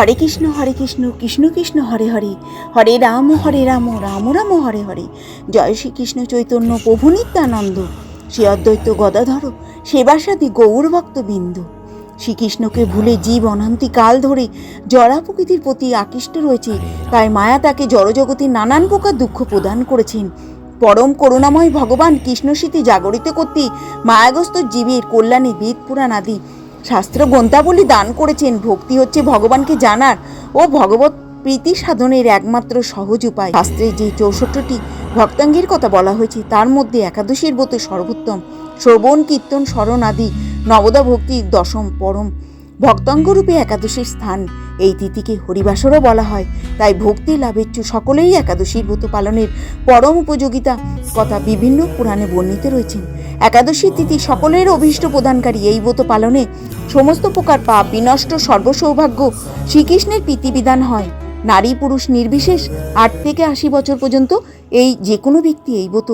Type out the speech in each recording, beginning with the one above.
হরে কৃষ্ণ হরে কৃষ্ণ কৃষ্ণ কৃষ্ণ, হরে হরে। হরে রাম হরে রাম রাম রাম, হরে হরে। জয় শ্রীকৃষ্ণ চৈতন্য প্রভু নিত্যানন্দ। শ্রী অদ্বৈত গদাধর সেবাসাদি গৌর ভক্তবিন্দু। শ্রীকৃষ্ণকে ভুলে জীব অনন্তি কাল ধরে জড়া প্রকৃতির প্রতি আকৃষ্ট রয়েছে। তাই মায়া তাকে জড়জগতের নানান প্রকার দুঃখ প্রদান করেছেন। পরম করুণাময় ভগবান কৃষ্ণ কৃষ্ণস্মৃতি জাগরিত করতে মায়াগ্রস্ত জীবের কল্যাণে বেদ পুরাণ আদি শাস্ত্র গ্রন্থাবলী দান করেছেন, ভক্তি হচ্ছে ভগবানকে জানার ও ভগবত প্রীতি সাধনের একমাত্র সহজ উপায়। শাস্ত্রে যে চৌষট্টি ভক্তাঙ্গের কথা বলা হয়েছে, তার মধ্যে একাদশীর ব্রত সর্বোত্তম শ্রবণ, কীর্তন, স্মরণ আদি নবদা ভক্তির দশম পরম ভক্তাঙ্গরূপে একাদশীর স্থান। এই তিথিকে হরিবাসরও বলা হয়। তাই ভক্তি লাভেচ্ছু সকলেই একাদশীর ব্রত পালনের পরম উপযোগিতা কথা বিভিন্ন পুরাণে বর্ণিত রয়েছেন। একাদশীর তিথি সকলের অভীষ্ট প্রদানকারী এই ব্রত পালনে সমস্ত প্রকার পাপ বিনষ্ট সর্বসৌভাগ্য শ্রীকৃষ্ণের প্রীতিবিধান হয়। নারী পুরুষ নির্বিশেষ আট থেকে আশি বছর পর্যন্ত এই যে কোনো ব্যক্তি এই ব্রত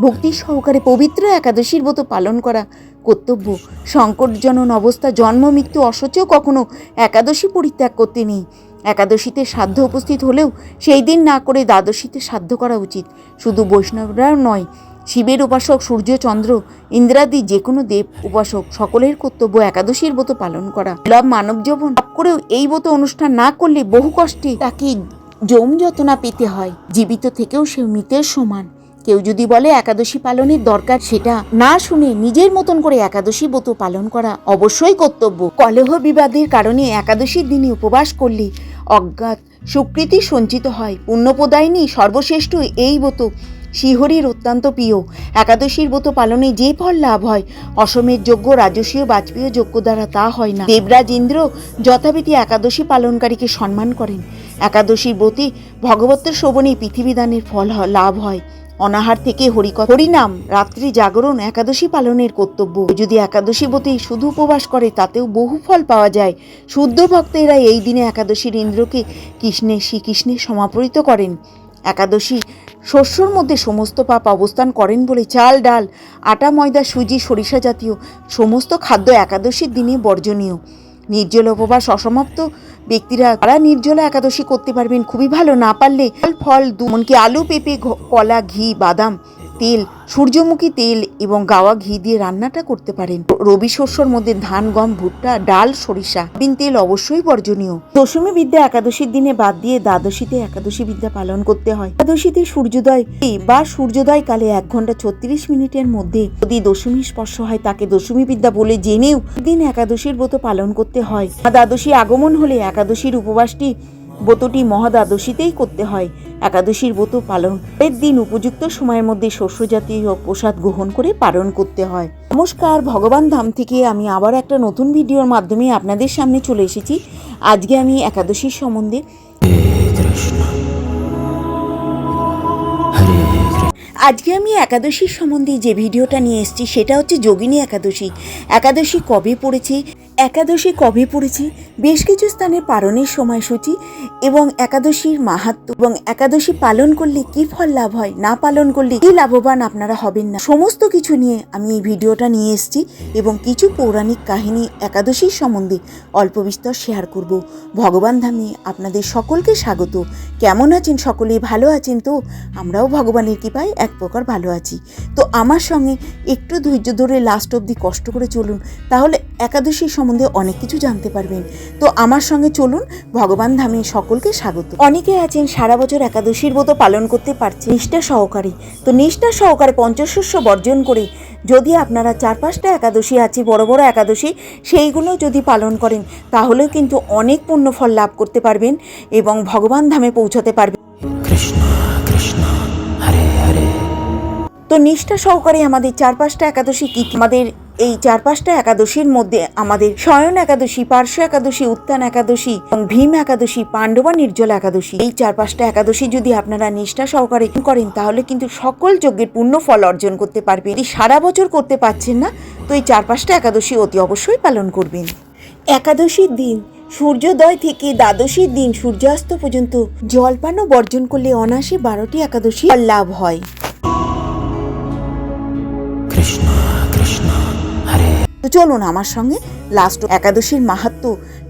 ভক্তি সহকারে পবিত্র একাদশীর ব্রত পালন করা কর্তব্য। সংকটজনন অবস্থা, জন্ম, মৃত্যু অসচেও কখনো একাদশী পরিত্যাগ করতে নেই। একাদশীতে সাধ্য উপস্থিত হলেও সেই দিন না করে দ্বাদশীতে সাধ্য করা উচিত। শুধু বৈষ্ণবরাও নয়, শিবের উপাসক, সূর্য, চন্দ্র, ইন্দ্রাদি যে কোনো দেব উপাসক, সকলের কর্তব্য একাদশীর ব্রত পালন করা। লাভ, মানব জীবন করেও এই ব্রত অনুষ্ঠান না করলে বহু কষ্টে তাকে যৌম যতনা পেতে হয়। জীবিত থেকেও সে মৃতের সমান। কেউ যদি বলে একাদশী পালনের দরকার সেটা না শুনে নিজের মতন করে একাদশী ব্রত পালন করা অবশ্যই কর্তব্য। কলহ বিবাদের কারণে একাদশীর দিনে উপবাস করলে অজ্ঞাত সুকৃতি সঞ্চিত হয়। পুণ্যপ্রদায়িনী সর্বশ্রেষ্ঠ এই ব্রত শিহরির অত্যন্ত প্রিয়। একাদশীর ব্রত পালনে যে ফল লাভ হয়, অসমের যোগ্য রাজসীয় বাজপেয়ী যোগ্য দ্বারা তা হয় না। দেবরাজ ইন্দ্র যথাবিধি একাদশী পালনকারীকে সম্মান করেন। একাদশীর ব্রতে ভগবতের শ্রবণে পৃথিবীদানের ফল লাভ হয়। অনাহার থেকে হরিকথা হরিনাম। রাত্রি জাগরণ একাদশী পালনের কর্তব্য। যদি একাদশী ব্রতে শুধু উপবাস করে, তাতেও বহু ফল পাওয়া যায়। শুদ্ধ ভক্তেরা এই দিনে একাদশীর ইন্দ্রকে কৃষ্ণে শ্রীকৃষ্ণে সমাপরিত করেন। একাদশী শস্যর মধ্যে সমস্ত পাপ অবস্থান করেন বলে চাল, ডাল, আটা, ময়দা, সুজি, সরিষা জাতীয় সমস্ত খাদ্য একাদশীর দিনে বর্জনীয়। নির্জল উপবাস অসমাপ্ত। ব্যক্তিরা তারা নির্জলা একাদশী করতে পারবেন খুবই ভালো। না পারলে ফল দু- মনকে আলু, পেঁপে কলা, ঘি, বাদাম তেল, সূর্যমুখী তেল এবং গাওয়া ঘি দিয়ে রান্নাটা করতে পারেন। রবি শস্যর মধ্যে ধান, গম, ভুট্টা, ডাল, সরিষা, বিন তেল অবশ্যই বর্জনীয়। দশমী বিদ্যা একাদশীর দিনে বাদ দিয়ে দ্বাদশীতে একাদশী বিদ্যা পালন করতে হয়। একাদশীতে সূর্যোদয় বা সূর্যোদয় কালে এক ঘণ্টা ছত্রিশ মিনিটের মধ্যে যদি দশমী স্পর্শ হয়, তাকে দশমী বিদ্যা বলে জেনেও দিন একাদশীর ব্রত পালন করতে হয়। দ্বাদশী আগমন হলে একাদশীর উপবাসটি ব্রতটি মহাদ্বাদশীতেই করতে হয়। একাদশীর ব্রত পালন এর দিন উপযুক্ত সময়ের মধ্যে শস্য জাতীয় প্রসাদ গ্রহণ করে পালন করতে হয়। নমস্কার, ভগবান ধাম থেকে আমি আবার একটা নতুন ভিডিওর মাধ্যমে আপনাদের সামনে চলে এসেছি। আজকে আমি একাদশীর সম্বন্ধে আজকে আমি একাদশীর সম্বন্ধে যে ভিডিওটা নিয়ে এসেছি, সেটা হচ্ছে যোগিনী একাদশী। একাদশী কবে পড়েছে? একাদশী কবে পড়েছে, বেশ কিছু স্থানে পালনের সময়সূচি এবং একাদশীর মাহাত্ম এবং একাদশী পালন করলে কি ফল লাভ হয়, না পালন করলে কি লাভবান আপনারা হবেন না। সমস্ত কিছু নিয়ে আমি এই ভিডিওটা নিয়ে এসেছি এবং কিছু পৌরাণিক কাহিনী একাদশীর সম্বন্ধে অল্প বিস্তর শেয়ার করব। ভগবান ধামে আপনাদের সকলকে স্বাগত। কেমন আছেন সকলে? ভালো আছেন তো? আমরাও ভগবানের কৃপায় এক প্রকার ভালো আছি। তো আমার সঙ্গে একটু ধৈর্য ধরে লাস্ট অবধি কষ্ট করে চলুন, তাহলে একাদশীর সম্বন্ধে অনেক কিছু জানতে পারবেন। তো আমার সঙ্গে চলুন, ভগবান ধামে সকলকে স্বাগত। অনেকে আছেন, সারা বছর একাদশীর মতো পালন করতে পারছে নিষ্ঠা সহকারে। তো নিষ্ঠা সহকারে পঞ্চশস্য বর্জন করে যদি আপনারা চার পাঁচটা একাদশী আছে, বড় বড় একাদশী, সেইগুলো যদি পালন করেন, তাহলেও কিন্তু অনেক পুণ্য ফল লাভ করতে পারবেন এবং ভগবান ধামে পৌঁছাতে পারবেন। কৃষ্ণ কৃষ্ণ, হরে হরে। তো নিষ্ঠা সহকারে আমাদের চার পাঁচটা একাদশী কি? আমাদের এই চার পাঁচটা একাদশীর মধ্যে আমাদের শয়ন একাদশী, পার্শ্ব একাদশী উত্তান একাদশী এবং ভীম একাদশী, পাণ্ডবা নির্জল একাদশী এই চার পাঁচটা একাদশী যদি আপনারা নিষ্ঠা সহকারে করেন তাহলে কিন্তু সকল যজ্ঞের পূর্ণ ফল অর্জন করতে পারবে যদি সারা বছর করতে পারছেন না, তো এই চার পাঁচটা একাদশী অতি অবশ্যই পালন করবেন। একাদশীর দিন, সূর্যোদয় থেকে দ্বাদশীর দিন সূর্যাস্ত পর্যন্ত জলপানও বর্জন করলে অনায়াসে বারোটি একাদশী লাভ হয়। তো চলুন আমার সঙ্গে লাস্ট একাদশীর মাহাত্ম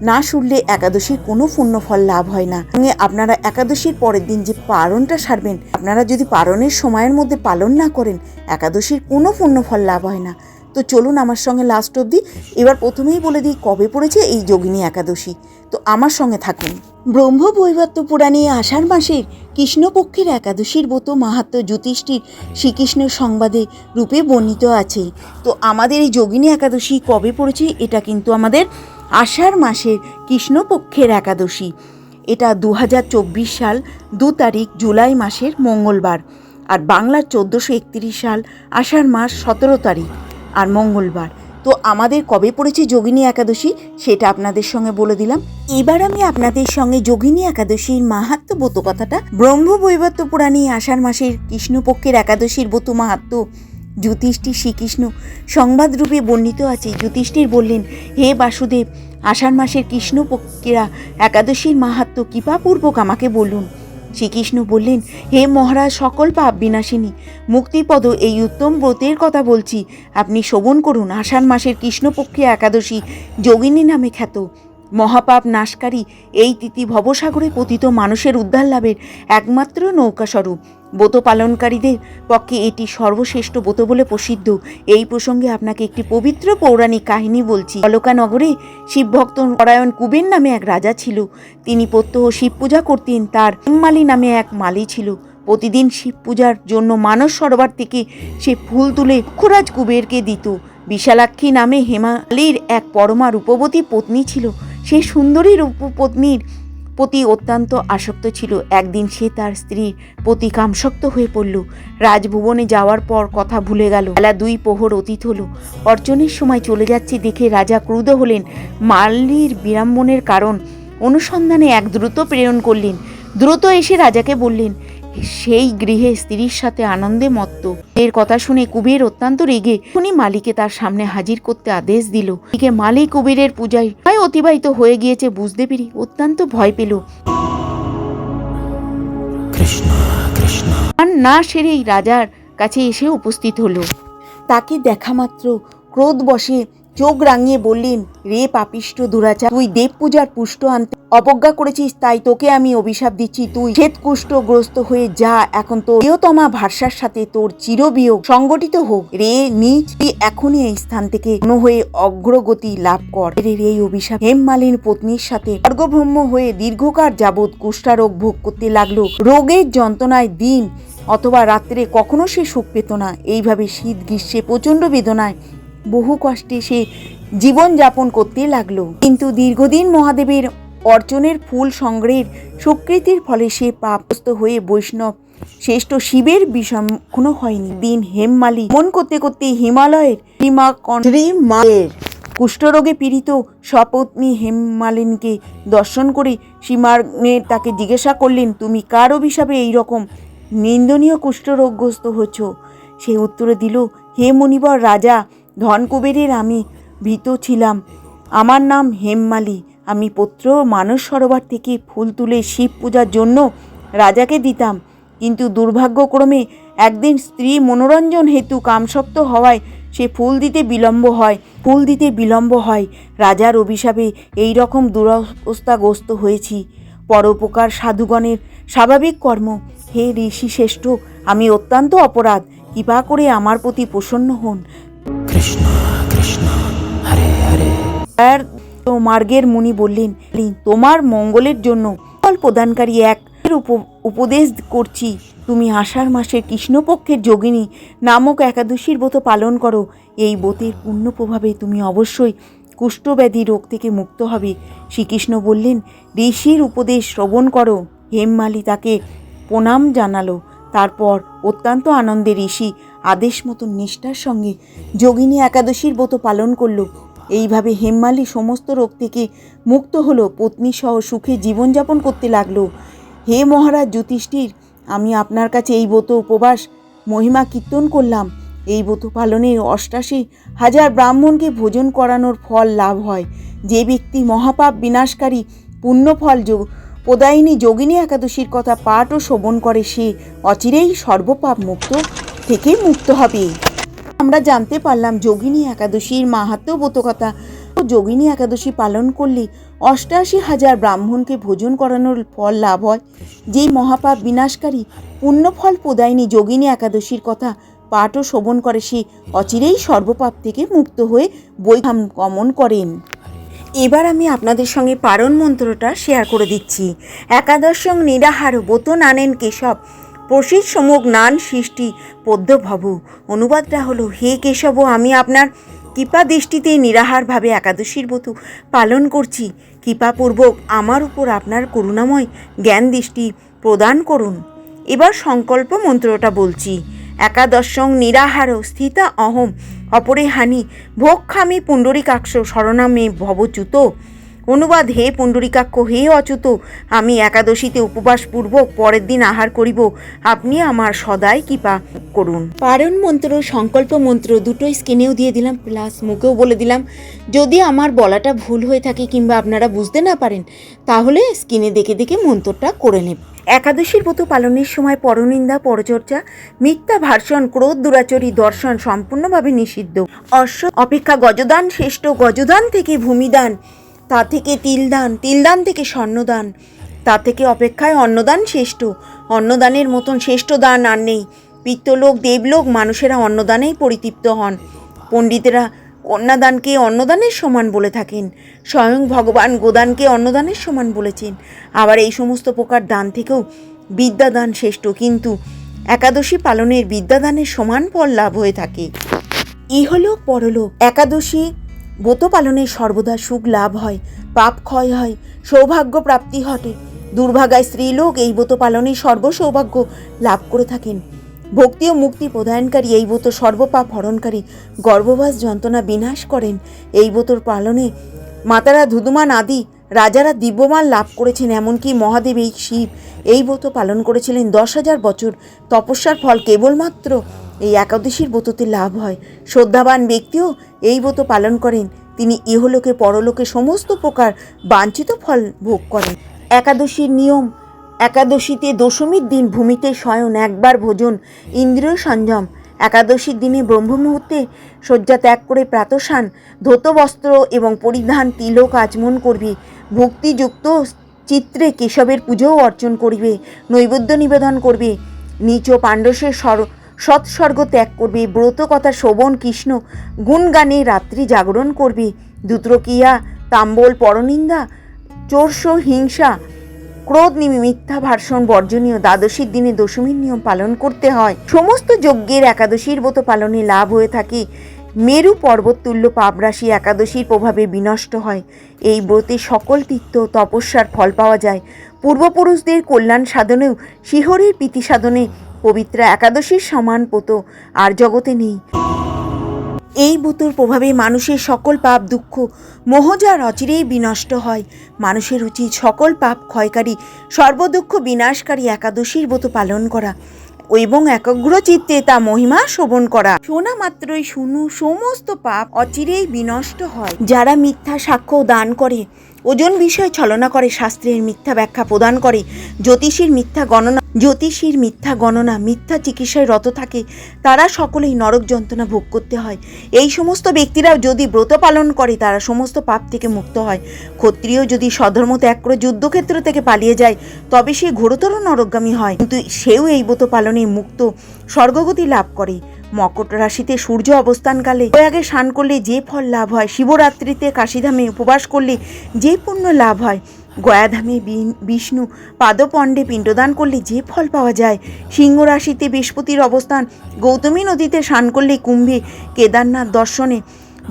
না শুনলে একাদশীর কোনো পুণ্যফল লাভ হয় না। আপনারা একাদশীর পরের দিন যে পারণটা সারবেন, আপনারা যদি পারণের সময়ের মধ্যে পালন না করেন, একাদশীর কোনো পুণ্যফল লাভ হয় না। তো চলুন আমার সঙ্গে লাস্ট অবধি। এবার প্রথমেই বলে দিই কবে পড়েছে এই যোগিনী একাদশী। তো আমার সঙ্গে থাকুন। ব্রহ্ম বৈবত্য পুরাণে আষাঢ় মাসের কৃষ্ণপক্ষের একাদশীর ব্রত মাহাত্ম জ্যোতিষটির শ্রীকৃষ্ণের সংবাদে রূপে বর্ণিত আছে। তো আমাদের এই যোগিনী একাদশী কবে পড়েছে এটা কিন্তু আমাদের আষাঢ় মাসের কৃষ্ণপক্ষের একাদশী। এটা দু হাজার চব্বিশ সাল দু তারিখ জুলাই মাসের মঙ্গলবার। আর বাংলার চোদ্দোশো একত্রিশ সাল আষাঢ় মাস সতেরো তারিখ। আর মঙ্গলবার। তো আমাদের কবে পড়েছে যোগিনী একাদশী, সেটা আপনাদের সঙ্গে বলে দিলাম। এবার আমি আপনাদের সঙ্গে যোগিনী একাদশীর মাহাত্ম ব্রত কথাটা, ব্রহ্ম বৈবত্য পুরাণে আষাঢ় মাসের কৃষ্ণপক্ষের একাদশীর ব্রত মাহাত্ম। জ্যোতিষটির শ্রীকৃষ্ণ সংবাদরূপে বর্ণিত আছে। জ্যোতিষটির বললেন, হে বাসুদেব, আষাঢ় মাসের কৃষ্ণপক্ষেরা একাদশীর মাহাত্ম কৃপাপূর্বক আমাকে বলুন। শ্রীকৃষ্ণ বললেন, হে মহারাজ, সকল পাপ বিনাশিনী। মুক্তিপদ এই উত্তম ব্রতের কথা বলছি। আপনি শোভন করুন, আষাঢ় মাসের কৃষ্ণপক্ষে একাদশী যোগিনী নামে খ্যাত। মহাপাপ নাশকারী এই তিথি ভবসাগরে পতিত মানুষের উদ্ধার লাভের একমাত্র নৌকাস্বরূপ ব্রত পালনকারীদের পক্ষে এটি সর্বশ্রেষ্ঠ ব্রত বলে প্রসিদ্ধ। এই প্রসঙ্গে আপনাকে একটি পবিত্র পৌরাণিক কাহিনী বলছি। অলকানগরে শিবভক্ত পরায়ণ কুবের নামে এক রাজা ছিল। তিনি প্রত্যহ শিব পূজা করতেন, তার হিম্মালি নামে এক মালি ছিল। প্রতিদিন শিব পূজার জন্য মানস সরোবর থেকে সে ফুল তুলে খোরাজ কুবেরকে দিত। বিশালাক্ষী নামে হেমালির এক পরমা রূপবতী পত্নী ছিল। সে সুন্দরী রূপপত্নীর প্রতি অত্যন্ত আসক্ত ছিল। একদিন সে তার স্ত্রীর প্রতি কামশক্ত হয়ে পড়ল। রাজভুবনে যাওয়ার পর কথা ভুলে গেল। বেলা দুই প্রহর অতীত হলো। অর্জনের সময় চলে যাচ্ছে দেখে রাজা ক্রুদ্ধ হলেন। মাল্লির বিড়ম্বনের কারণ অনুসন্ধানে এক দ্রুত প্রেরণ করলেন। দ্রুত এসে রাজাকে বললেন সেই গৃহে স্ত্রীর সাথে আনন্দে মত্ত। এর কথা শুনে কুবের অত্যন্ত রেগে উনি মালিকে তার সামনে হাজির করতে আদেশ দিল। এদিকে মালিক কুবেরের পূজায় প্রায় অতিবাহিত হয়ে গিয়েছে বুঝতে পেরে অত্যন্ত ভয় পেল। কৃষ্ণ কৃষ্ণ। আর না সেরেই রাজার কাছে এসে উপস্থিত হলো। তাকে দেখা মাত্র ক্রোধ বসে চোখ রাঙিয়ে বললেন, রে পাপিষ্ট দুরাচার, তুই দেব পূজার পুষ্ট আনতে অবজ্ঞা করেছিস, তাই তোকে আমি অভিশাপ দিচ্ছি। তুই শ্বেতকুষ্ঠগ্রস্ত হয়ে যা, এখন তোর প্রিয়তমা ভাষার সাথে তোর চিরবিয়োগ সংগঠিত হোক। রে নিজ তুই এখনই এই স্থান থেকে ন হয়ে অগ্রগতি লাভ কর। এর এই অভিশাপ। হেমমালিন পত্নীর সাথে স্বর্গব্রহ্ম হয়ে দীর্ঘকার যাবৎ কুষ্ঠারোগ ভোগ করতে লাগল। রোগের যন্ত্রণায় দিন অথবা রাত্রে কখনো সে সুখ পেত না। এইভাবে শীত গ্রীষ্মে প্রচণ্ড বেদনায় বহু কষ্টে সে জীবন যাপন করতে লাগল। কিন্তু দীর্ঘদিন মহাদেবের অর্জনের ফুল সংগ্রহের স্বীকৃতির ফলে সে পাপস্ত হয়ে বৈষ্ণব শ্রেষ্ঠ শিবের বিষম কোনো হয়নি। দিন হেমমালি মন করতে করতে হিমালয়ের সীমা মায়ের কুষ্ঠরোগে পীড়িত স্বপত্নী হেমমালিনীকে দর্শন করে সীমানের তাকে জিজ্ঞাসা করলেন, তুমি কার অভিশাপে এই রকম নিন্দনীয় কুষ্ঠরোগগ্রস্ত হচ্ছ? সে উত্তরে দিল, হে মুনিবর রাজা ধনকুবেরের আমি ভীত ছিলাম। আমার নাম হেমমালি। আমি পুত্র মানস সরোবর থেকে ফুল তুলে শিব পূজার জন্য রাজাকে দিতাম। কিন্তু দুর্ভাগ্যক্রমে একদিন স্ত্রী মনোরঞ্জন হেতু কামশক্ত হওয়ায় সে ফুল দিতে বিলম্ব হয়, ফুল দিতে বিলম্ব হয়। রাজার অভিশাপে এই রকম দুরবস্থাগ্রস্ত হয়েছি। পরোপকার সাধুগণের স্বাভাবিক কর্ম। হে ঋষি শ্রেষ্ঠ আমি অত্যন্ত অপরাধ। কৃপা করে আমার প্রতি প্রসন্ন হন। আর মার্গের মুনি বললেন তোমার মঙ্গলের জন্য ফল প্রদানকারী এক উপ- উপদেশ করছি। তুমি আষাঢ় মাসের কৃষ্ণপক্ষের যোগিনী নামক একাদশীর ব্রত পালন করো। এই ব্রতের পূর্ণ প্রভাবে তুমি অবশ্যই কুষ্ঠব্যাধি রোগ থেকে মুক্ত হবে। শ্রীকৃষ্ণ বললেন, ঋষির উপদেশ শ্রবণ করো। হেমমালি তাকে প্রণাম জানালো। তারপর অত্যন্ত আনন্দে ঋষি আদেশ মতন নিষ্ঠার সঙ্গে যোগিনী একাদশীর ব্রত পালন করল। এইভাবে হেমমালি সমস্ত রোগ থেকে মুক্ত হলো পত্নী সহ সুখে জীবনযাপন করতে লাগল। হে মহারাজ জ্যোতিষ্ঠির আমি আপনার কাছে এই ব্রত উপবাস, মহিমা কীর্তন করলাম। এই ব্রত পালনে অষ্টাশি হাজার ব্রাহ্মণকে ভোজন করানোর ফল লাভ হয়। যে ব্যক্তি মহাপাপ বিনাশকারী পুণ্যফল যোগ, প্রদায়িনী যোগিনী একাদশীর কথা পাঠ ও শ্রবণ করে, সে অচিরেই সর্বপাপ মুক্ত থেকে মুক্ত হবে। আমরা জানতে পারলাম যোগিনী একাদশীর মাহাত্ম ব্রত ও যোগিনী একাদশী পালন করলে অষ্টাশি হাজার ব্রাহ্মণকে ভোজন করানোর ফল লাভ হয়। যেই মহাপাপ বিনাশকারী পুণ্যফল প্রদায়নী যোগিনী একাদশীর কথা পাঠ ও শোভন করে, সে অচিরেই সর্বপাপ থেকে মুক্ত হয়ে বৈধাম গমন করেন। এবার আমি আপনাদের সঙ্গে পারণ মন্ত্রটা শেয়ার করে দিচ্ছি। একাদশং নিরাহার বোতন আনেন কেশব। প্রসিদ সমুখ নান সৃষ্টি পদ্য ভব অনুবাদটা হলো, হে কেশব, আমি আপনার কৃপা দৃষ্টিতে নিরাহারভাবে একাদশীর ব্রত পালন করছি। কৃপাপূর্বক আমার উপর আপনার করুণাময় জ্ঞান দৃষ্টি প্রদান করুন। এবার সংকল্প মন্ত্রটা বলছি, একাদশং নিরাহার স্থিতা অহম অপরে হানি ভোক্ষামি পুণ্ডরিকাক্ষ শরণামে ভবচ্যুত অনুবাদ হে পুণ্ডরিকাক্ষ হে অচ্যুত? আমি একাদশীতে উপবাসপূর্বক পরের দিন আহার করিব। আপনি আমার সদাই কৃপা করুন। পারণ মন্ত্র সংকল্প মন্ত্র দুটোই স্ক্রিনেও দিয়ে দিলাম প্লাস মুখেও বলে দিলাম। যদি আমার বলাটা ভুল হয়ে থাকে কিংবা আপনারা বুঝতে না পারেন তাহলে স্ক্রিনে দেখে দেখে মন্ত্রটা করে নেব। একাদশীর ব্রত পালনের সময় পরনিন্দা পরচর্চা মিথ্যা ভার্সন ক্রোধ দুরাচরী দর্শন সম্পূর্ণভাবে নিষিদ্ধ। অশ্ব অপেক্ষা গজদান শ্রেষ্ঠ গজদান থেকে ভূমিদান। তা থেকে তিলদান তিলদান থেকে স্বর্ণদান। তা থেকে অপেক্ষায় অন্নদান শ্রেষ্ঠ। অন্নদানের মতন শ্রেষ্ঠ দান আর নেই। পিত্তলোক, দেবলোক মানুষেরা অন্নদানেই পরিতৃপ্ত হন। পণ্ডিতেরা কন্যাদানকে অন্নদানের সমান বলে থাকেন। স্বয়ং ভগবান গোদানকে অন্নদানের সমান বলেছেন। আবার এই সমস্ত প্রকার দান থেকেও বিদ্যাদান শ্রেষ্ঠ। কিন্তু একাদশী পালনের বিদ্যাদানের সমান ফল লাভ হয়ে থাকে। ইহলোক, পরলোক, একাদশী ব্রত পালনে সর্বদা সুখ লাভ হয়, পাপ ক্ষয় হয়, সৌভাগ্য প্রাপ্তি ঘটে। দুর্ভাগায় স্ত্রীলোক এই ব্রত পালনে সর্বসৌভাগ্য লাভ করে থাকেন। ভক্তি ও মুক্তি প্রদানকারী এই ব্রত সর্বপাপ হরণকারী গর্ভবাস যন্ত্রণা বিনাশ করেন। এই ব্রতর পালনে মাতারা, ধুধুমান আদি রাজারা দিব্যমান লাভ করেছেন, এমনকি মহাদেব এই শিব এই ব্রত পালন করেছিলেন দশ হাজার বছর। তপস্যার ফল কেবলমাত্র এই একাদশীর ব্রততে লাভ হয়। শ্রদ্ধাবান ব্যক্তিও এই ব্রত পালন করেন। তিনি ইহলোকে, পরলোকে সমস্ত প্রকার বাঞ্ছিত ফল ভোগ করেন। একাদশীর নিয়ম, একাদশীতে দশমীর দিন ভূমিতে শয়ন একবার ভোজন, ইন্দ্রিয় সংযম। একাদশীর দিনে ব্রহ্ম মুহূর্তে শয্যা ত্যাগ করে প্রাতসান ধৌত বস্ত্র এবং পরিধান তিলক আচমন করবে। ভক্তিযুক্ত চিত্রে কেশবের পুজোও অর্চন করিবে, নৈবেদ্য নিবেদন করবে। নিচ পাণ্ডসের স্বর সৎস্বর্গ ত্যাগ করবে, ব্রত কথা শোভন কৃষ্ণ গুণগানে রাত্রি জাগরণ করবে দুত্রকিয়া তাম্বল পরনিন্দা চোরস হিংসা, ক্রোধ নিমি মিথ্যা ভার্সন বর্জনীয়, দ্বাদশীর দিনে দশমীর নিয়ম পালন করতে হয়। সমস্ত যজ্ঞের একাদশীর ব্রত পালনে লাভ হয়ে থাকে। মেরু পর্বত তুল্য পাপরাশি একাদশীর প্রভাবে বিনষ্ট হয়। এই ব্রতে সকল তীর্থ তপস্যার ফল পাওয়া যায়। পূর্বপুরুষদের কল্যাণ সাধনেও শিহরের প্রীতি সাধনে পবিত্র একাদশীর সমান পোত, আর জগতে নেই। এই বুতুর প্রভাবে মানুষের সকল পাপ, দুঃখ মোহজার অচিরেই বিনষ্ট হয়। মানুষের উচিত সকল পাপ ক্ষয়কারী, সর্বদুঃখ বিনাশকারী একাদশীর ব্রত পালন করা এবং একাগ্র চিত্তে তা মহিমা শোভন করা। শোনা মাত্রই শুনু, সমস্ত পাপ অচিরেই বিনষ্ট হয়। যারা মিথ্যা সাক্ষ্য দান করে, ওজন বিষয় ছলনা করে, শাস্ত্রের মিথ্যা ব্যাখ্যা প্রদান করে, জ্যোতিষীর মিথ্যা গণনা জ্যোতিষীর মিথ্যা গণনা, মিথ্যা চিকিৎসায় রত থাকে, তারা সকলেই নরক যন্ত্রণা ভোগ করতে হয়। এই সমস্ত ব্যক্তিরাও যদি ব্রত পালন করে, তারা সমস্ত পাপ থেকে মুক্ত হয়। ক্ষত্রিয় যদি স্বধর্ম ত্যাগ করে যুদ্ধক্ষেত্র থেকে পালিয়ে যায়, তবে সে ঘোরতর নরকগামী হয়। কিন্তু সেও এই ব্রত পালনে মুক্ত, স্বর্গগতি লাভ করে। মকট রাশিতে সূর্য অবস্থানকালে প্রয়াগে স্নান করলে যে ফল লাভ হয়। শিবরাত্রিতে কাশীধামে উপবাস করলে যে পুণ্য লাভ হয়। গয়াধামে বিষ্ণু পাদপণ্ডে পিণ্ডদান করলে যে ফল পাওয়া যায়। সিংহ রাশিতে বৃহস্পতির অবস্থান, গৌতমী নদীতে স্নান করলে কুম্ভে কেদারনাথ দর্শনে।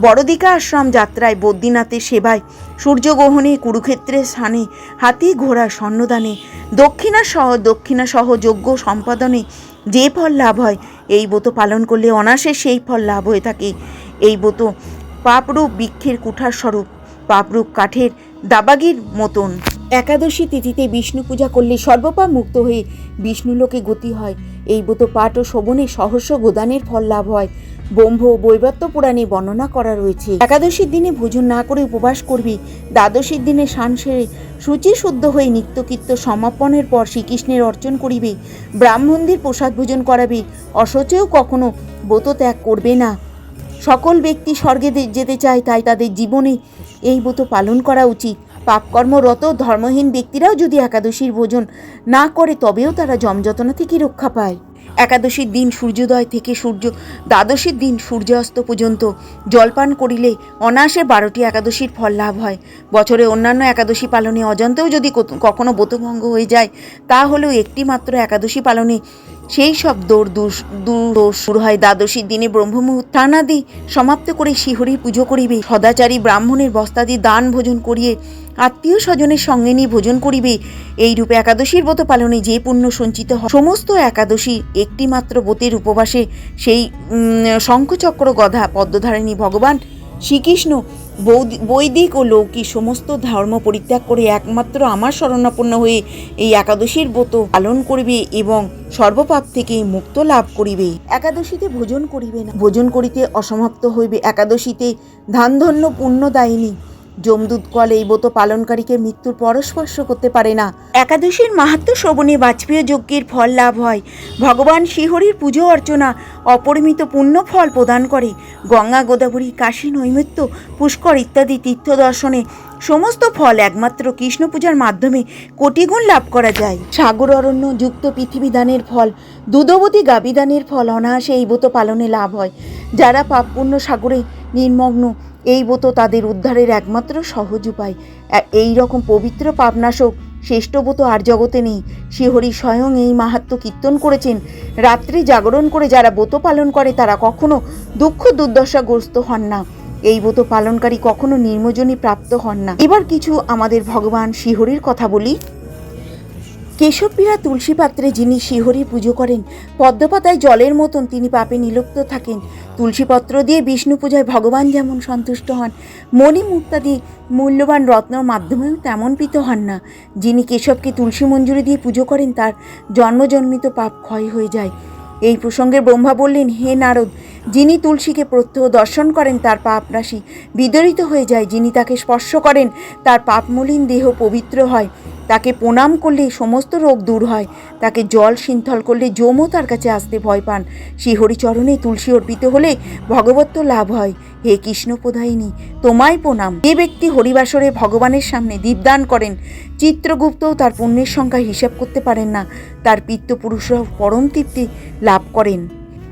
বড়দিকা আশ্রম যাত্রায় বদ্রীনাথের সেবায় সূর্যগ্রহণে কুরুক্ষেত্রে স্থানে হাতি ঘোড়া স্বর্ণদানে। দক্ষিণা সহ দক্ষিণা সহ যজ্ঞ সম্পাদনে যে ফল লাভ হয়, এই ব্রত পালন করলে অনাসে সেই ফল লাভ হয়ে থাকে। এই ব্রত পাপরূপ বৃক্ষের কুঠার স্বরূপ, পাপরূপ কাঠের দাবাগির মতন। একাদশী তিথিতে বিষ্ণু পূজা করলে সর্বপাপ মুক্ত হয়ে বিষ্ণুলোকে গতি হয়। এই ব্রত পাঠ ও শোভনে সহস্র গোদানের ফল লাভ হয়। ব্রহ্ম বৈবত্য পুরাণে বর্ণনা করা রয়েছে। একাদশীর দিনে ভোজন না করে উপবাস করবি। দ্বাদশীর দিনে সান সেরে শুচি শুদ্ধ হয়ে নিত্যকীর্ত সমাপনের পর শ্রীকৃষ্ণের অর্চন করিবে। ব্রাহ্মণদের প্রসাদ ভোজন করাবে। অসচেও কখনো ব্রত ত্যাগ করবে না। সকল ব্যক্তি স্বর্গে যেতে চায়, তাই তাদের জীবনে এই ব্রত পালন করা উচিত। পাপকর্মরত ধর্মহীন ব্যক্তিরাও যদি একাদশীর ভোজন না করে, তবেও তারা জমযতনা থেকে রক্ষা পায়। একাদশীর দিন সূর্যোদয় থেকে সূর্য, দ্বাদশীর দিন সূর্যাস্ত পর্যন্ত জলপান করিলে অনায়াসে বারোটি একাদশীর ফল লাভ হয়। বছরে অন্যান্য একাদশী পালনে অজান্তেও যদি কখনো ব্রতভঙ্গ হয়ে যায় তা হলেও একটি মাত্র একাদশী পালনে সেই সব দৌড় দুষ দূর শুরু হয়। দ্বাদশীর দিনে ব্রহ্মমুহূর্ত টানাদি সমাপ্ত করে শিহরির পুজো করিবে। সদাচারী ব্রাহ্মণের বস্তাদি দান ভোজন করিয়ে আত্মীয় স্বজনের সঙ্গে নিয়ে ভোজন করিবে। এই রূপে একাদশীর ব্রত পালনে যে পুণ্য সঞ্চিত হয়, সমস্ত একাদশী একটি মাত্র ব্রতের উপবাসে সেই শঙ্খচক্র গধা পদ্মধারিণী ভগবান শ্রীকৃষ্ণ বৌদি- বৈদিক ও লৌকিক সমস্ত ধর্ম পরিত্যাগ করে একমাত্র আমার শরণাপন্ন হয়ে এই একাদশীর ব্রত পালন করিবে এবং সর্বপাপ থেকে মুক্ত লাভ করিবে। একাদশীতে ভোজন করিবে না। ভোজন করিতে অসমাপ্ত হইবে। একাদশীতে ধানধন্য পুণ্যদায়িনী যমদূত কল এই ব্রত পালনকারীকে মৃত্যুর পরস্পর্শ করতে পারে না। একাদশীর মাহাত্ম শ্রবণে বাজপেয় যজ্ঞের ফল লাভ হয়। ভগবান শিহরির পুজো অর্চনা অপরিমিত পুণ্য ফল প্রদান করে। গঙ্গা, গোদাবরী, কাশী নৈমিত্য পুষ্কর ইত্যাদি তীর্থ দর্শনে সমস্ত ফল একমাত্র কৃষ্ণ পূজার মাধ্যমে কোটিগুণ লাভ করা যায়। সাগর অরণ্য যুক্ত পৃথিবী দানের ফল, দুধবতী গাবি দানের ফল অনায়াসে এই ব্রত পালনে লাভ হয়। যারা পাপ পুণ্য সাগরে নির্মগ্ন এই ব্রত তাদের উদ্ধারের একমাত্র সহজ উপায়। এই রকম পবিত্র পাপনাশক, শ্রেষ্ঠ ব্রত আর জগতে নেই। শিহরি স্বয়ং এই মাহাত্ম কীর্তন করেছেন। রাত্রি জাগরণ করে যারা ব্রত পালন করে, তারা কখনো দুঃখ দুর্দশাগ্রস্ত হন না। এই ব্রত পালনকারী কখনো নির্মজনী প্রাপ্ত হন না। এবার কিছু আমাদের ভগবান শিহরির কথা বলি। কেশবপীরা তুলসী পাত্রে যিনি শিহরি পুজো করেন, পদ্মপাতায় জলের মতন তিনি পাপে নিলুপ্ত থাকেন। তুলসীপত্র দিয়ে বিষ্ণু পূজায় ভগবান যেমন সন্তুষ্ট হন, মণি মুক্তাদি মূল্যবান রত্নর মাধ্যমেও তেমন পিত হন না। যিনি কেশবকে তুলসী মঞ্জুরি দিয়ে পুজো করেন, তার জন্মজন্মিত পাপ ক্ষয় হয়ে যায়। এই প্রসঙ্গে ব্রহ্মা বললেন, হে নারদ, যিনি তুলসীকে প্রত্যহ দর্শন করেন, তার পাপ রাশি বিদরিত হয়ে যায়। যিনি তাকে স্পর্শ করেন, তার পাপমলিন দেহ পবিত্র হয়। তাকে প্রণাম করলে সমস্ত রোগ দূর হয়। তাকে জল সিন্থল করলে যমও তার কাছে আসতে ভয় পান। শ্রীহরিচরণে হরিচরণে তুলসী অর্পিত হলে ভগবত্ব লাভ হয়। হে কৃষ্ণ প্রদায়িনী তোমায় প্রণাম। যে ব্যক্তি হরিবাসরে ভগবানের সামনে দীপদান করেন, চিত্রগুপ্তও তার পুণ্যের সংখ্যা হিসাব করতে পারেন না, তার পিত্তপুরুষরাও পরম তৃপ্তি লাভ করেন।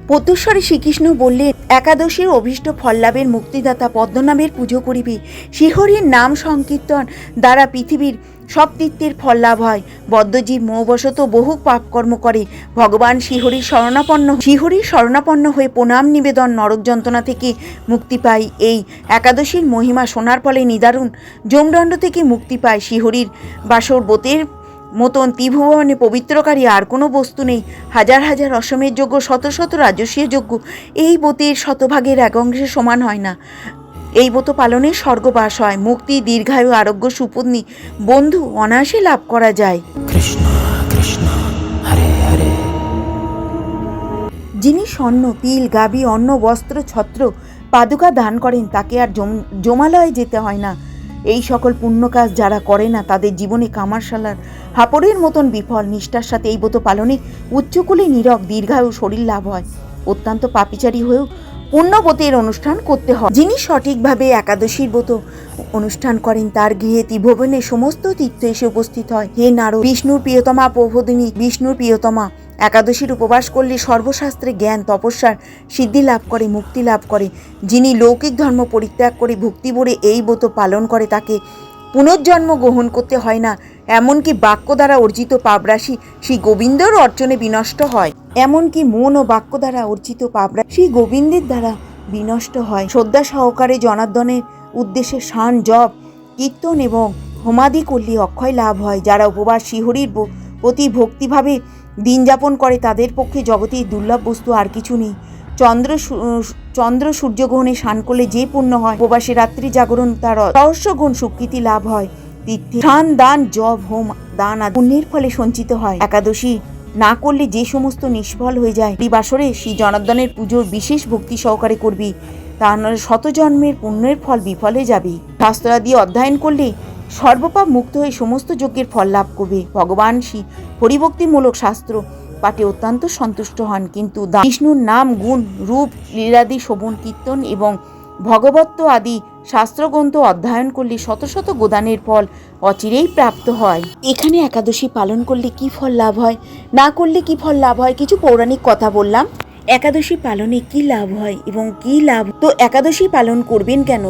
পদ্মেশ্বরে শ্রীকৃষ্ণ বললেন, একাদশীর অভীষ্ট ফল লাভের মুক্তিদাতা পদ্মনামের পুজো করিবি। শিহরির নাম সংকীর্তন দ্বারা পৃথিবীর সব তীর্থের ফল লাভ হয়। বদ্ধজীব মোহবশত বহু পাপকর্ম করে। ভগবান শিহরির শরণাপন্ন শিহরির শরণাপন্ন হয়ে প্রণাম নিবেদন নরক যন্ত্রণা থেকে মুক্তি পায় এই একাদশীর মহিমা শোনার ফলে নিদারুণ যমদণ্ড থেকে মুক্তি পায় শিহরির বাসর বোতের মতন ত্রিভুবনে পবিত্রকারী আর কোনো বস্তু নেই। হাজার হাজার অসমের যোগ্য শত শত রাজস্বীয় যোগ্য এই ব্রতের শতভাগের এক অংশে সমান হয় না। এই ব্রত পালনে স্বর্গবাস হয়। মুক্তি দীর্ঘায়ু আরোগ্য সুপত্নী বন্ধু অনায়াসে লাভ করা যায়। কৃষ্ণ কৃষ্ণ হরে হরে। যিনি স্বর্ণ তিল গাবি অন্ন বস্ত্র ছত্র পাদুকা দান করেন তাকে আর জম- জমালয়ে যেতে হয় না। এই সকল পুণ্য কাজ যারা করে না তাদের জীবনে কামারশালার হাপড়ের মতন বিফল। নিষ্ঠার সাথে এই ব্রত পালনে উচ্চকুলে নীরব দীর্ঘায়ু শরীর লাভ হয়। অত্যন্ত পাপিচারী হয়েও পুণ্যব্রতের অনুষ্ঠান করতে হয়। যিনি সঠিকভাবে একাদশীর ব্রত অনুষ্ঠান করেন, তার গৃহে ত্রিভুবনে সমস্ত তীর্থ এসে উপস্থিত হয়। হে নারদ, বিষ্ণুর প্রিয়তমা প্রবোধিনী বিষ্ণুর প্রিয়তমা, একাদশীর উপবাস করলে সর্বশাস্ত্রে জ্ঞান, তপস্যার সিদ্ধি লাভ করে, মুক্তি লাভ করে। যিনি লৌকিক ধর্ম পরিত্যাগ করে ভক্তি ভরে এই ব্রত পালন করে, তাকে পুনর্জন্ম গ্রহণ করতে হয় না। এমনকি বাক্য দ্বারা অর্জিত পাপরাশি শ্রী গোবিন্দর অর্চনে বিনষ্ট হয়। এমনকি মন ও বাক্য দ্বারা অর্জিত পাপরা শ্রী গোবিন্দের দ্বারা বিনষ্ট হয়। শ্রদ্ধা সহকারে জনার্দনের উদ্দেশ্যে শান জপ, কীর্তন এবং হোমাদি করলে অক্ষয় লাভ হয়। যারা উপবাস শিহরির প্রতি ভক্তিভাবে দিন যাপন করে, তাদের পক্ষে জগতের দুর্লভ বস্তু আর কিছু নেই। চন্দ্র চন্দ্র সূর্যগ্রহণে স্নান করলে যে পুণ্য হয়, উপবাসে রাত্রি জাগরণ, তার রহস্যগুণ স্বীকৃতি লাভ হয়। তীর্থে স্নান দান জপ হোম, দান পুণ্যের ফলে সঞ্চিত হয়। একাদশী না করলে যে সমস্ত নিষ্ফল হয়ে যায় বাসরে শ্রী জনার্দনের পুজোর বিশেষ ভক্তি সহকারে করবি। তা নয় শত জন্মের পুণ্যের ফল বিফলে যাবে। শাস্ত্রাদি অধ্যয়ন করলে সর্বপাপ মুক্ত হয়ে সমস্ত যজ্ঞের ফল লাভ করবে। ভগবান শ্রী হরিভক্তিমূলক শাস্ত্র পাঠে অত্যন্ত সন্তুষ্ট হন, কিন্তু বিষ্ণুর নাম, গুণ, রূপ, লীলাদি, শোভন, কীর্তন এবং ভগবত্ব আদি শাস্ত্রগ্রন্থ অধ্যয়ন করলে শত শত গোদানের ফল অচিরেই প্রাপ্ত হয়। এখানে একাদশী পালন করলে কি ফল লাভ হয়? না করলে কি ফল লাভ হয়? কিছু পৌরাণিক কথা বললাম। একাদশী পালনে কি লাভ হয় এবং কি লাভ? তো একাদশী পালন করবেন কেন?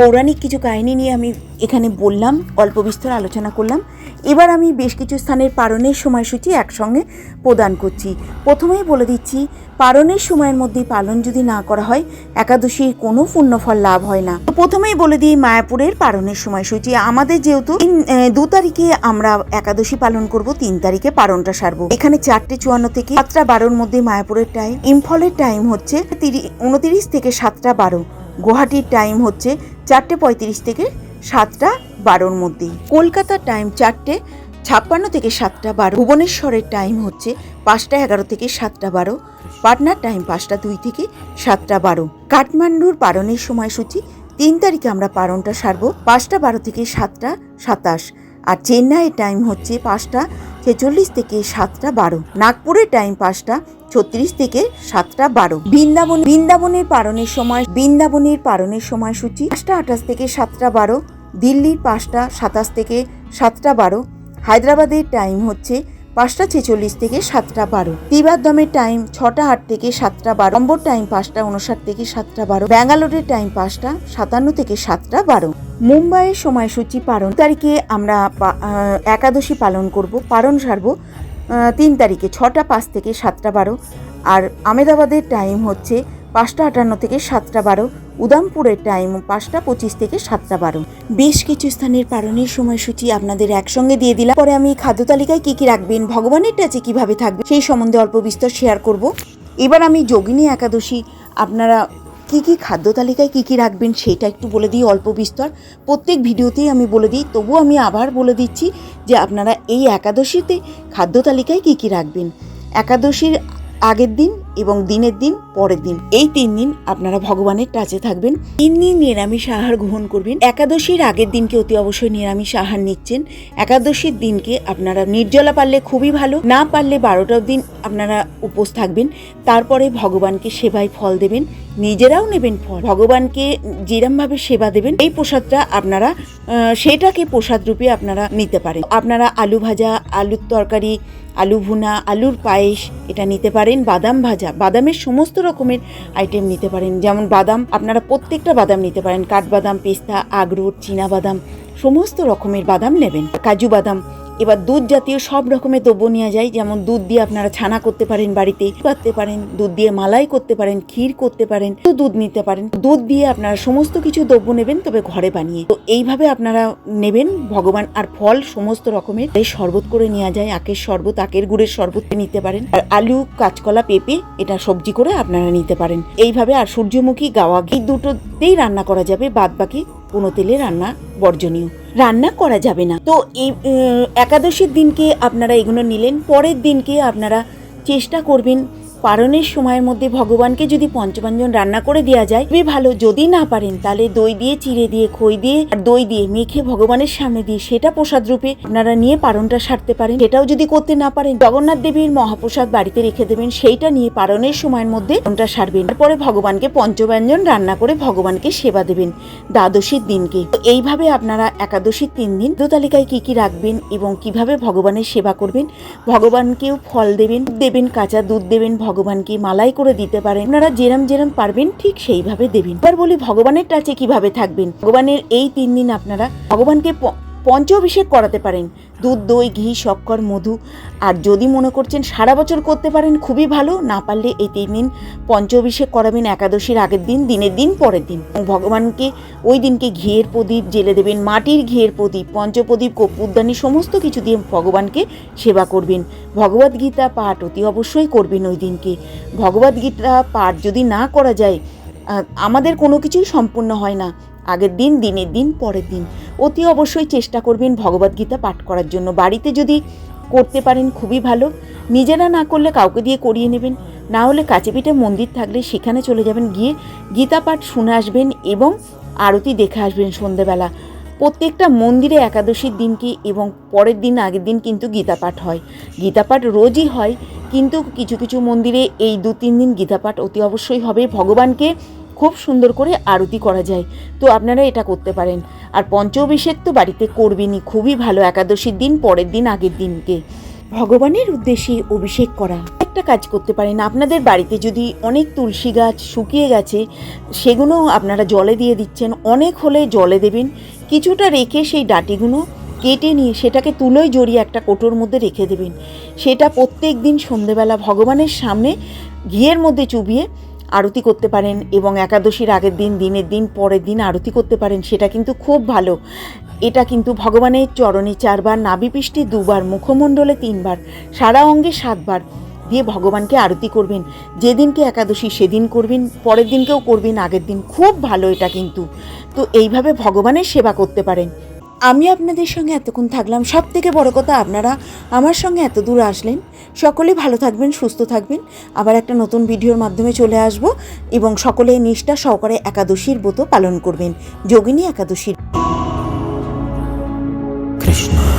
পৌরাণিক কিছু কাহিনী নিয়ে আমি এখানে বললাম, অল্প বিস্তর আলোচনা করলাম। এবার আমি বেশ কিছু স্থানের পারণের সময়সূচি একসঙ্গে প্রদান করছি। প্রথমেই বলে দিচ্ছি, পারণের সময়ের মধ্যে পালন যদি না করা হয়, একাদশীর কোনো পুণ্যফল লাভ হয় না। তো প্রথমেই বলে দিই, মায়াপুরের পারণের সময়সূচি। আমাদের যেহেতু দু তারিখে আমরা একাদশী পালন করব, তিন তারিখে পারণটা সারবো। এখানে চারটে চুয়ান্ন থেকে সাতটা বারোর মধ্যে মায়াপুরের টাইম ইম্ফলের টাইম হচ্ছে তিরি- উনতিরিশ থেকে সাতটা বারো। গুয়াহাটির টাইম হচ্ছে চারটে পঁয়ত্রিশ থেকে সাতটা বারোর মধ্যে। কলকাতার টাইম চারটে ছাপ্পান্ন থেকে সাতটা বারো। ভুবনেশ্বরের টাইম হচ্ছে পাঁচটা এগারো থেকে সাতটা বারো। পাটনার টাইম পাঁচটা দুই থেকে সাতটা বারো। কাঠমান্ডুর পারণের সময়সূচি তিন তারিখে আমরা পারণটা সারবো পাঁচটা বারো থেকে সাতটা সাতাশ। আর চেন্নাইয়ের টাইম হচ্ছে পাঁচটা ছেচল্লিশ থেকে সাতটা বারো। নাগপুরের টাইম পাঁচটা, ছত্রিশ থেকে সাতটা বারো। বৃন্দাবন বৃন্দাবনের পারণের সময় বৃন্দাবনের পালনের সময়সূচি পাঁচটা আঠাশ থেকে সাতটা বারো, দিল্লির পাঁচটা সাতাশ থেকে সাতটা বারো। হায়দ্রাবাদের টাইম হচ্ছে পাঁচটা ছেচল্লিশ থেকে সাতটা বারো। তিবাদমের টাইম ছটা আট থেকে সাতটা বারো। নম্বর টাইম পাঁচটা উনষাট থেকে সাতটা বারো। ব্যাঙ্গালোরের টাইম পাঁচটা সাতান্ন থেকে সাতটা বারো। মুম্বাইয়ের সময়সূচি পালন তারিখে আমরা একাদশী পালন করব, পালন সারবো তিন তারিখে ছটা পাঁচ থেকে সাতটা বারো। আর আমেদাবাদের টাইম হচ্ছে পাঁচটা আটান্ন থেকে সাতটা বারো, উদামপুরের টাইম পাঁচটা পঁচিশ থেকে সাতটা বারো। বেশ কিছু স্থানের পালনের সময়সূচি আপনাদের একসঙ্গে দিয়ে দিলাম। পরে আমি খাদ্য তালিকায় কী কী রাখবেন, ভগবানের টাচে কীভাবে থাকবে, সেই সম্বন্ধে অল্প বিস্তর শেয়ার করব। এবার আমি যোগিনী একাদশী, আপনারা কি কি খাদ্য তালিকায় কি কি রাখবেন সেটা একটু বলে দিই অল্প বিস্তর। প্রত্যেক ভিডিওতেই আমি বলে দিই, তবুও আমি আবার বলে দিচ্ছি যে আপনারা এই একাদশীতে খাদ্য তালিকায় কি কি রাখবেন। একাদশীর আগের দিন এবং দিনের দিন পরের দিন। এই তিন দিন আপনারা ভগবানের টাচে থাকবেন। তিন দিন নিরামিষ আহার গ্রহণ করবেন। একাদশীর আগের দিনকে অতি অবশ্যই নিরামিষ আহার নিচ্ছেন। একাদশীর দিনকে আপনারা নির্জলা পারলে খুবই ভালো, না পারলে বারোটার দিন আপনারা উপোস থাকবেন। তারপরে ভগবানকে সেবায় ফল দেবেন। নিজেরাও নেবেন ফল। ভগবানকে যেরমভাবে সেবা দেবেন, এই প্রসাদটা আপনারা সেটাকে প্রসাদ রূপে আপনারা নিতে পারেন। আপনারা আলু ভাজা, আলুর তরকারি আলু ভুনা, আলুর পায়েস, এটা নিতে পারেন বাদাম ভাজা। বাদামের সমস্ত রকমের আইটেম নিতে পারেন। যেমন বাদাম, আপনারা প্রত্যেকটা বাদাম নিতে পারেন। কাঠবাদাম, পেস্তা, আখরোট চীনা বাদাম সমস্ত রকমের বাদাম নেবেন। কাজু বাদাম এবার দুধ জাতীয় সব রকমের দ্রব্য নেওয়া যায় যেমন দুধ দিয়ে আপনারা ছানা করতে পারেন বাড়িতে করতে পারেন, দুধ দিয়ে মালাই করতে পারেন, ক্ষীর করতে পারেন তো দুধ নিতে পারেন। দুধ দিয়ে আপনারা সমস্ত কিছু দ্রব্য নেবেন, তবে ঘরে বানিয়ে। তো এইভাবে আপনারা নেবেন, ভগবান আর ফল সমস্ত রকমের। শরবত করে নেওয়া যায়, আখের শরবত, আখের গুড়ের শরবত নিতে পারেন। আর আলু, কাঁচকলা, পেঁপে, এটা সবজি করে আপনারা নিতে পারেন। এইভাবে আর সূর্যমুখী, গাওয়া ঘি দুটোতেই রান্না করা যাবে বাদ বাকি কোনো তেলে রান্না বর্জনীয়। রান্না করা যাবে না। তো এই একাদশীর দিনকে আপনারা এগুলো নিলেন, পরের দিনকে আপনারা চেষ্টা করবেন পারণের সময়ের মধ্যে ভগবানকে যদি পঞ্চপাঞ্জন রান্না করে দেওয়া যায় খুবই ভালো। যদি না পারেন, তাহলে দই দিয়ে, চিড়ে দিয়ে, খই দিয়ে আর দই দিয়ে মেখে ভগবানের সামনে দিয়ে সেটা প্রসাদ রূপে আপনারা নিয়ে পারণটা সারতে পারেন। সেটাও যদি করতে না পারেন, জগন্নাথ দেবীর মহাপ্রসাদ বাড়িতে রেখে দেবেন, সেইটা নিয়ে পারণের সময়ের মধ্যে পারণটা সারবেন। তারপরে ভগবানকে পঞ্চব্যঞ্জন রান্না করে ভগবানকে সেবা দেবেন দ্বাদশীর দিনকে। এইভাবে আপনারা একাদশীর তিন দিন তালিকায় কি কি রাখবেন এবং কীভাবে ভগবানের সেবা করবেন, ভগবানকেও ফল দেবেন দেবেন, কাঁচা দুধ দেবেন ভগবানকে মালাই করে দিতে পারেন। আপনারা যেরম যেরম পারবেন ঠিক সেইভাবে দেবেন। এবার বলি, ভগবানের টাচে কীভাবে থাকবেন? ভগবানের এই তিন দিন আপনারা ভগবানকে প- পঞ্চ অভিষেক করাতে পারেন। দুধ, দই, ঘি, শক্কর, মধু। আর যদি মনে করছেন সারা বছর করতে পারেন, খুবই ভালো। না পারলে এই তিন দিন পঞ্চ অভিষেক করাবেন একাদশীর আগের দিন, দিনের দিন, পরের দিন। ভগবানকে ওই দিনকে ঘিয়ের প্রদীপ, জেলে দেবেন মাটির ঘিয়ের প্রদীপ, পঞ্চপ্রদীপ, কপুরদানি, সমস্ত কিছু দিয়ে ভগবানকে সেবা করবেন। ভগবদ গীতা পাঠ অতি অবশ্যই করবেন ওই দিনকে। ভগবদ গীতা পাঠ যদি না করা যায় আমাদের কোনো কিছুই সম্পূর্ণ হয় না। আগের দিন, দিনের দিন, পরের দিন। অতি অবশ্যই চেষ্টা করবেন ভগবদ্গীতা পাঠ করার জন্য। বাড়িতে যদি করতে পারেন, খুবই ভালো। নিজেরা না করলে কাউকে দিয়ে করিয়ে নেবেন। না হলে কাছেপিঠে মন্দির থাকলে সেখানে চলে যাবেন, গিয়ে গীতা পাঠ শুনে আসবেন এবং আরতি দেখে আসবেন সন্ধেবেলা। প্রত্যেকটা মন্দিরে একাদশীর দিনকে এবং পরের দিন, আগের দিন কিন্তু গীতাপাঠ হয়। গীতাপাঠ রোজই হয়, কিন্তু কিছু কিছু মন্দিরে এই দু তিন দিন গীতাপাঠ অতি অবশ্যই হবে। ভগবানকে খুব সুন্দর করে আরতি করা যায়। তো আপনারা এটা করতে পারেন। আর পঞ্চঅভিষেক তো বাড়িতে করবেনই। খুবই ভালো। একাদশীর দিন পরের দিন, আগের দিনকে। ভগবানের উদ্দেশ্যে অভিষেক করা। একটা কাজ করতে পারেন। আপনাদের বাড়িতে যদি অনেক তুলসী গাছ শুকিয়ে গেছে, সেগুলো আপনারা জলে দিয়ে দিচ্ছেন। অনেক হলে জলে দেবেন। কিছুটা রেখে সেই ডাঁটিগুলো কেটে নিয়ে সেটাকে তুলোয় জড়িয়ে একটা কোটোর মধ্যে রেখে দেবেন। সেটা প্রত্যেক দিন সন্ধেবেলা ভগবানের সামনে ঘিয়ের মধ্যে চুবিয়ে আরতি করতে পারেন এবং একাদশীর আগের দিন, দিনের দিন, পরের দিন আরতি করতে পারেন, সেটা কিন্তু খুব ভালো। এটা কিন্তু ভগবানের চরণে চারবার নাভিপৃষ্ঠে দুবার, মুখমণ্ডলে তিনবার, সারা অঙ্গে সাতবার দিয়ে ভগবানকে আরতি করবেন। যেদিনকে একাদশী সেদিন করবেন, পরের দিনকেও করবেন, আগের দিন। খুব ভালো এটা কিন্তু। তো এইভাবে ভগবানের সেবা করতে পারেন। আমি আপনাদের সঙ্গে এতক্ষণ থাকলাম। সব থেকে বড় কথা, আপনারা আমার সঙ্গে এত দূর আসলেন। সকলে ভালো থাকবেন, সুস্থ থাকবেন। আবার একটা নতুন ভিডিওর মাধ্যমে চলে আসব এবং সকলে নিষ্ঠা সহকারে একাদশীর ব্রত পালন করবেন। যোগিনী একাদশীর কৃষ্ণ।